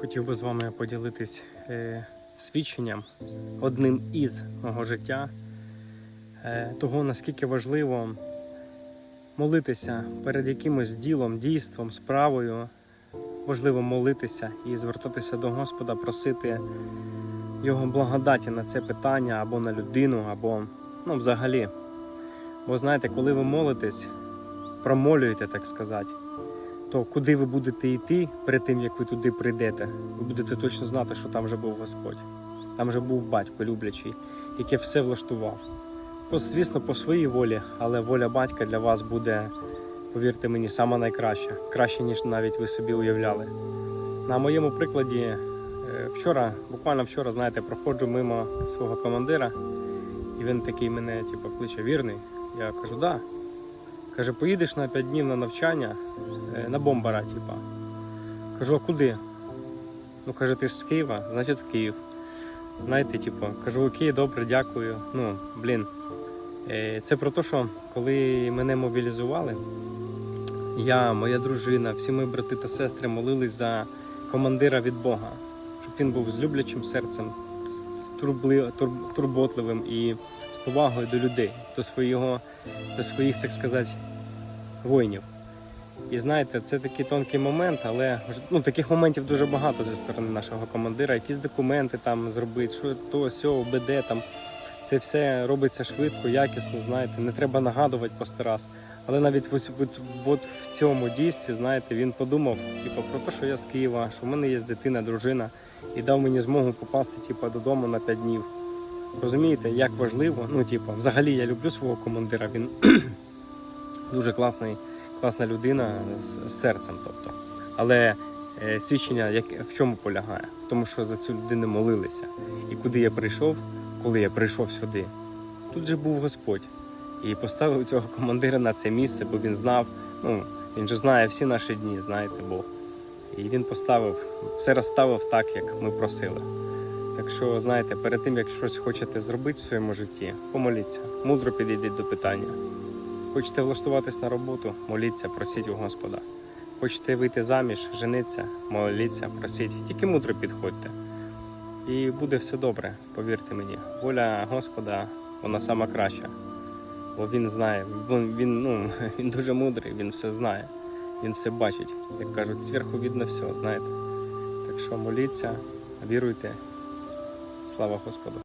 Хотів би з вами поділитись е, свідченням одним із мого життя, е, того наскільки важливо молитися перед якимось ділом, дійством, справою. Важливо молитися і звертатися до Господа, просити Його благодаті на це питання або на людину, або ну, взагалі. Бо знаєте, коли ви молитесь, промолюєте, так сказати, то куди ви будете йти перед тим, як ви туди прийдете, ви будете точно знати, що там вже був Господь. Там вже був батько люблячий, який все влаштував. Звісно, по своїй волі, але воля батька для вас буде, повірте мені, сама найкраща, краще, ніж навіть ви собі уявляли. На моєму прикладі, е, вчора, буквально вчора, знаєте, проходжу мимо свого командира, і він такий мене, типу, кличе вірний. Я кажу, да. Каже, поїдеш на 5 днів на навчання е, на бомбара, типа. Кажу, а куди? Ну, каже, ти ж з Києва, значить в Київ. Знаєте, типу, кажу, окей, добре, дякую. Ну, блін. Е, Це про те, що коли мене мобілізували, я, моя дружина, всі мої брати та сестри молились за командира від Бога, щоб він був з люблячим серцем, турбли- тур- турботливим і з повагою до людей, до свого, до своїх, так сказати, воїнів. І знаєте, це такий тонкий момент, але ну, таких моментів дуже багато зі сторони нашого командира. Якісь документи там зробити, що то, сьо, ОБД там. Це все робиться швидко, якісно, знаєте, не треба нагадувати по раз. Але навіть от, от, от в цьому дійстві, знаєте, він подумав типу, про те, що я з Києва, що в мене є дитина, дружина, і дав мені змогу попасти типу, додому на 5 днів. Розумієте, як важливо, ну, типу, взагалі я люблю свого командира, він дуже класний, класна людина з, з серцем. Тобто. Але е, свідчення як, в чому полягає? Тому, що за цю людину молилися. І куди я прийшов, коли я прийшов сюди, тут же був Господь і поставив цього командира на це місце, бо він знав, ну він же знає всі наші дні, знаєте, Бог. І він поставив, все розставив так, як ми просили. Так що, знаєте, перед тим, як щось хочете зробити в своєму житті, помоліться, мудро підійдіть до питання. Хочете влаштуватись на роботу, моліться, просіть у Господа. Хочете вийти заміж, жениться, моліться, просіть. Тільки мудро підходьте. І буде все добре, повірте мені. Воля Господа, вона сама краща. Бо він знає, він, він, ну, він дуже мудрий, він все знає, він все бачить. Як кажуть, зверху видно все, знаєте. Так що моліться, віруйте. Слава Господу.